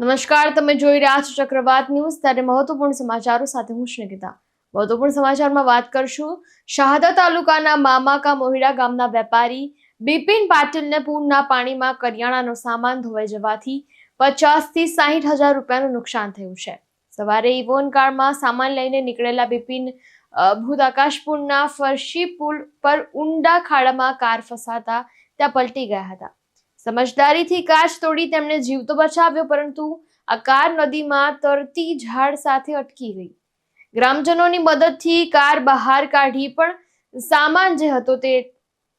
નમસ્કાર તમે જોઈ રહ્યા છો ચક્રવાત ન્યૂઝ. ત્યારે મહત્વપૂર્ણ સમાચારો સાથે હું શ્નિકિતા મહત્વપૂર્ણ સમાચારમાં વાત કરશું. શાહદા તાલુકાના મામાકા મોહિડા ગામના વેપારી બિપિન પાટીલને પૂરના પાણીમાં કરિયાણાનો સામાન ધોવાઈ જવાથી પચાસથી સાહીઠ હજાર રૂપિયાનું નુકસાન થયું છે. સવારે ઇવોન કારમાં સામાન લઈને નીકળેલા બિપિન અ, ભૂત આકાશપુરના ફરશી પુલ પર ઊંડા ખાડામાં કાર ફસાતા ત્યાં પલટી ગયા હતા. સમજદારીથી કાચ તોડી તેમણે જીવ તો બચાવ્યો, પરંતુ આ કાર નદીમાં તરતી ઝાડ સાથે અટકી ગઈ. ગ્રામજનોની મદદથી કાર બહાર કાઢી પણ સામાન જે હતો તે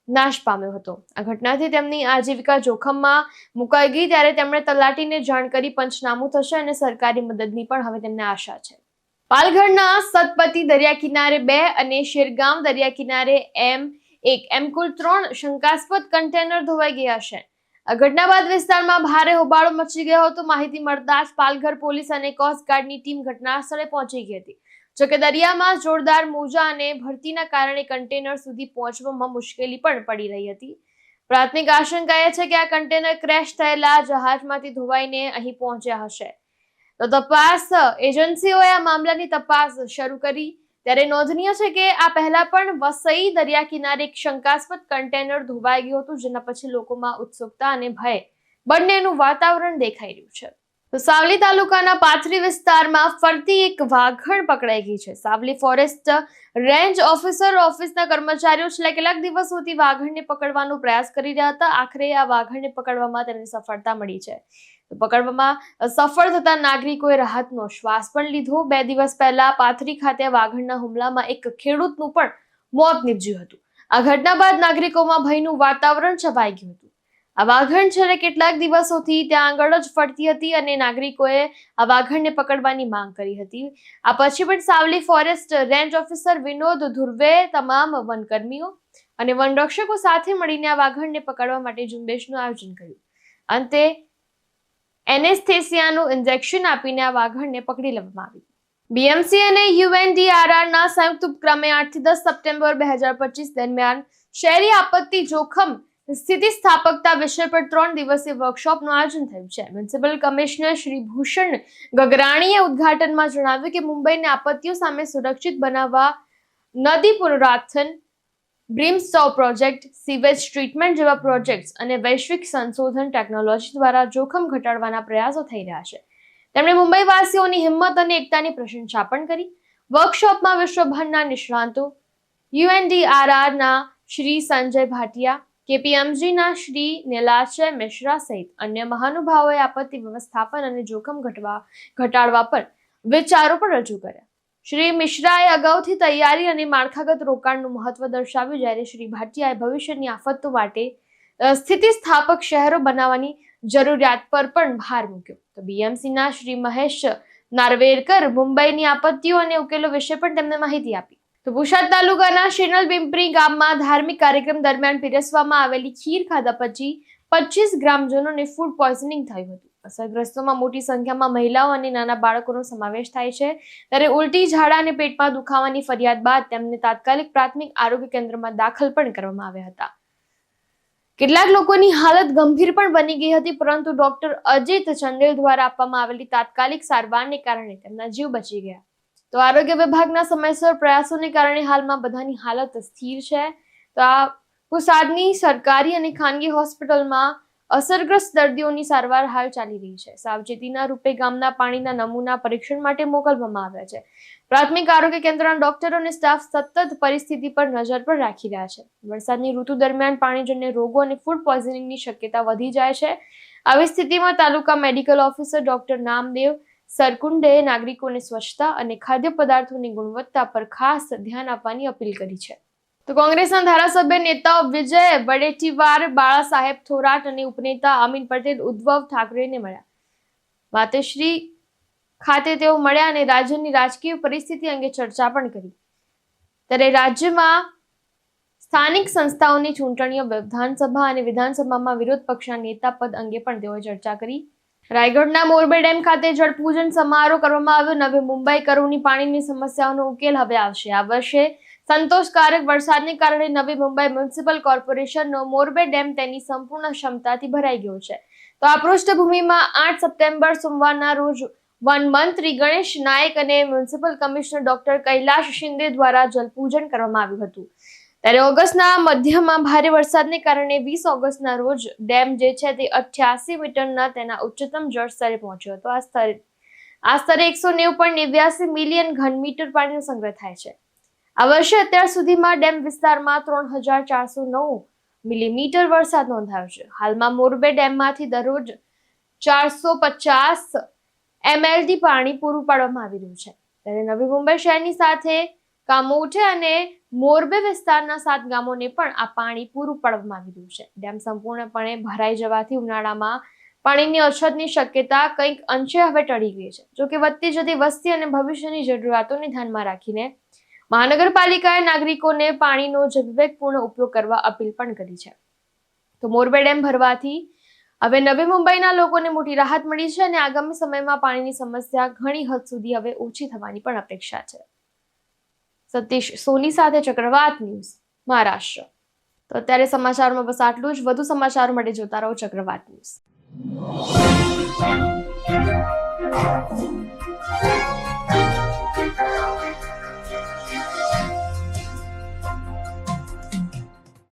નાશ પામ્યો હતો. આ ઘટનાથી તેમની આજીવિકા જોખમમાં મુકાઈ ગઈ, ત્યારે તેમણે તલાટીને જાણ કરી, પંચનામું થશે અને સરકારી મદદની પણ હવે તેમને આશા છે. પાલઘરના સતપતિ દરિયા કિનારે બે અને શેરગામ દરિયા કિનારે એમ એક. એમ કુલ ત્રણ શંકાસ્પદ કન્ટેનર ધોવાઈ ગયા છે. ઘટના બાદ વિસ્તારમાં ભારે હોબાળો મચી ગયો હતો. માહિતી મળતા જ પાલઘર પોલીસ અને કોસ્ટગાર્ડની ટીમ ઘટના સ્થળે પહોંચી ગઈ હતી. જોકે દરિયામાં જોરદાર મોજા અને ભરતીના કારણે કન્ટેનર સુધી પહોંચવામાં મુશ્કેલી પણ પડી રહી હતી. પ્રાથમિક આશંકા એ છે કે આ કન્ટેનર ક્રેશ થયેલા જહાજમાંથી ધોવાઈને અહીં પહોંચ્યા હશે. તો તપાસ એજન્સીઓએ આ મામલાની તપાસ શરૂ કરી ત્યારે નોંધનીય છે કે આ પહેલા પણ વસઈ દરિયા કિનારે એક શંકાસ્પદ કન્ટેનર ધોવાઈ ગયું હતું, જેના પછી લોકોમાં ઉત્સુકતા અને ભય. બંનેનું વાતાવરણ દેખાઈ રહ્યું છે. તો સાવલી તાલુકાના પાથરી વિસ્તારમાં ફરતી એક વાઘણ પકડાઈ ગઈ છે. સાવલી ફોરેસ્ટ રેન્જ ઓફિસર ઓફિસના કર્મચારીઓ છેલ્લા કેટલાક દિવસોથી વાઘણને પકડવાનો પ્રયાસ કરી રહ્યા હતા. આખરે આ વાઘણને પકડવામાં તેમને સફળતા મળી છે. પકડવામાં સફળ થતા નાગરિકોએ રાહતનો શ્વાસ પણ લીધો. બે દિવસ પહેલા પાથરી ખાતે વાઘણના હુમલામાં એક ખેડૂતનું પણ મોત નીપજ્યું હતું. આ ઘટના બાદ નાગરિકોમાં ભયનું વાતાવરણ છવાઈ ગયું હતું. આ વાઘણ છેલ્લે કેટલાક દિવસોથી ત્યાં આગળ જ ફરતી હતી અને નાગરિકોએ આ વાઘણને પકડવાની માંગ કરી હતી. આ પછી પણ Savli forest range officer Vinod Dhurve, તમામ વનકર્મીઓ અને વનરક્ષકો સાથે મળીને આ વાઘણને પકડવા માટે ઝુંબેશનું આયોજન કર્યું. અંતે એનેસ્થેસિયાનું ઇન્જેક્શન આપીને આ વાઘણને પકડી લેવામાં આવી. બીએમસી અને યુએનડીઆરઆરના સંયુક્ત ઉપક્રમે આઠથી દસ સપ્ટેમ્બર બે હજાર પચીસ દરમિયાન શહેરી આપત્તિ જોખમ સ્થિતિ સ્થાપકતા વિષય પર ત્રણ દિવસીય વર્કશોપનું આયોજન થયું છે. મ્યુનિસિપલ કમિશનર શ્રી ભૂષણ ગગરાણીએ ઉદ્ઘાટનમાં જણાવ્યું કે મુંબઈને આપત્તિઓ સામે સુરક્ષિત બનાવવા નદી પુનરાથન બ્રીમસ્ટોવ પ્રોજેક્ટ, સીવેજ ટ્રીટમેન્ટ જેવા પ્રોજેક્ટ્સ અને વૈશ્વિક સંશોધન ટેકનોલોજી દ્વારા જોખમ ઘટાડવાના પ્રયાસો થઈ રહ્યા છે. તેમણે મુંબઈવાસીઓની હિંમત અને એકતાની પ્રશંસા પણ કરી. વર્કશોપમાં વિશ્વભરના નિષ્ણાંતો, યુએનડીઆરઆરના શ્રી સંજય ભાટિયા, કેપીએમજીના શ્રી નિલાશય મિશ્રા સહિત અન્ય મહાનુભાવોએ આપત્તિ વ્યવસ્થાપન અને જોખમ ઘટવા, ઘટાડવા પર વિચારો પણ રજૂ કર્યા. શ્રી મિશ્રાએ અગાઉથી તૈયારી અને માળખાગત રોકાણનું મહત્વ દર્શાવ્યું, જ્યારે શ્રી ભાટિયાએ ભવિષ્યની આફતો માટે સ્થિતિસ્થાપક શહેરો બનાવવાની જરૂરિયાત પર પણ ભાર મૂક્યો. તો બીએમસીના શ્રી મહેશ નાર્વેરકર મુંબઈની આપત્તિઓ અને ઉકેલો વિશે પણ તેમને માહિતી આપી. તો ભુસાદ તાલુકાના શેનલ પિંપરી ગામમાં ધાર્મિક કાર્યક્રમ દરમિયાન પીરસવામાં આવેલી ખીર ખાધા પછી પચીસ ગ્રામજનોને ફૂડ પોઈઝનિંગ થયું હતું. અસરગ્રસ્તોમાં મોટી સંખ્યામાં મહિલાઓ અને નાના બાળકોનો સમાવેશ થાય છે. ત્યારે ઉલટી ઝાડા અને પેટમાં દુખાવાની ફરિયાદ બાદ તેમને તાત્કાલિક પ્રાથમિક આરોગ્ય કેન્દ્રમાં દાખલ પણ કરવામાં આવ્યા હતા. કેટલાક લોકોની હાલત ગંભીર પણ બની ગઈ હતી, પરંતુ ડોક્ટર અજીત ચંદેલ દ્વારા આપવામાં આવેલી તાત્કાલિક સારવારને કારણે તેમના જીવ બચી ગયા. તો આરોગ્ય વિભાગના સમયસર પ્રયાસોને કારણે હાલમાં બધાની હાલત સ્થિર છે. તો આ પુસાદની સરકારી અને ખાનગી હોસ્પિટલમાં અસરગ્રસ્ત દર્દીઓની સારવાર હાલ ચાલી રહી છે. સાવચેતીના રૂપે ગામના પાણીના નમૂના પરીક્ષણ માટે મોકલવામાં આવ્યા છે. પ્રાથમિક આરોગ્ય કેન્દ્રના ડોક્ટરો અને સ્ટાફ સતત પરિસ્થિતિ પર નજર પણ રાખી રહ્યા છે. વરસાદની ઋતુ દરમિયાન પાણીજન્ય રોગો અને ફૂડ પોઈઝનિંગની શક્યતા વધી જાય છે. આવી સ્થિતિમાં taluka medical officer doctor Namdev Sarkunde નાગરિકોને સ્વચ્છતા અને ખાદ્ય પદાર્થોની ગુણવત્તા પર ખાસ ધ્યાન આપવાની અપીલ કરી છે. તો કોંગ્રેસના ધારાસભ્ય નેતા વિજય વડેટીવાર, બાળા સાહેબ થોરાટ અને ઉપનેતા અમીન પટેલ, ઉદ્ધવ ઠાકરેને મળ્યા. માતેશ્રી ખાતે તેઓ મળ્યા અને રાજ્યની રાજકીય પરિસ્થિતિ અંગે ચર્ચા પણ કરી. ત્યારે રાજ્યમાં સ્થાનિક સંસ્થાઓની ચૂંટણીઓ, વિધાનસભા અને વિધાનસભામાં વિરોધ પક્ષના નેતા પદ અંગે પણ તેઓએ ચર્ચા કરી. રાયગઢના મોરબે ડેમ ખાતે જળપૂજન સમારોહ કરવામાં આવ્યો. નવે મુંબઈ કરોની પાણીની સમસ્યાઓનો ઉકેલ હવે આવશે. આ વર્ષે સંતોષકારક વરસાદને કારણે નવી મુંબઈ મ્યુનિસિપલ કોર્પોરેશનનો મોરબે ડેમ તેની સંપૂર્ણ ક્ષમતાથી ભરાઈ ગયો છે. તો આ પૃષ્ઠભૂમિમાં આઠ સપ્ટેમ્બર સોમવારના રોજ વન મંત્રી ગણેશ નાયક અને municipal commissioner doctor Kailash Shinde દ્વારા જલપૂજન કરવામાં આવ્યું હતું. ત્યારે ઓગસ્ટના મધ્યમાં ભારે વરસાદને કારણે વીસ ઓગસ્ટના રોજ ડેમ જે છે તે અઠ્યાસી મીટરના તેના ઉચ્ચતમ જળ સ્તરે પહોંચ્યો હતો. આ સ્તરે આ સ્તરે એકસો નેવું પોઈન્ટ નેવ્યાસી મિલિયન ઘન મીટર પાણીનો સંગ્રહ થાય છે. આ વર્ષે અત્યાર સુધીમાં ડેમ વિસ્તારમાં ત્રણ હજાર ચારસો નવ મિલીમીટર વરસાદ નોંધાયો છે. હાલમાં મોરબે ડેમમાંથી દરરોજ ચારસો પચાસ એમએલથી પાણી પૂરું પાડવામાં આવી રહ્યું છે. ત્યારે નવી મુંબઈ શહેરની સાથે કામોઠે અને મોરબે વિસ્તારના સાત ગામોને પણ આ પાણી પૂરું પાડવામાં આવી રહ્યું છે. ડેમ સંપૂર્ણપણે ભરાઈ જવાથી ઉનાળામાં પાણીની અછતની શક્યતા કંઈક અંશે હવે ટળી ગઈ છે. જોકે વધતી જતી વસ્તી અને ભવિષ્યની જરૂરિયાતોને ધ્યાનમાં રાખીને મહાનગરપાલિકાએ નાગરિકોને પાણીનો વિવેકપૂર્ણ ઉપયોગ કરવા અપીલ પણ કરી છે. તો મોરબે ડેમ ભરવાથી હવે નવી મુંબઈના લોકોને મોટી રાહત મળી છે અને આગામી સમયમાં પાણીની સમસ્યા ઘણી હદ સુધી હવે ઓછી થવાની પણ અપેક્ષા છે. સતીશ સોની સાથે ચક્રવાત ન્યૂઝ, મહારાષ્ટ્ર. તો અત્યારે સમાચારમાં બસ આટલું જ. વધુ સમાચારો માટે જોતા રહો ચક્રવાત ન્યૂઝ.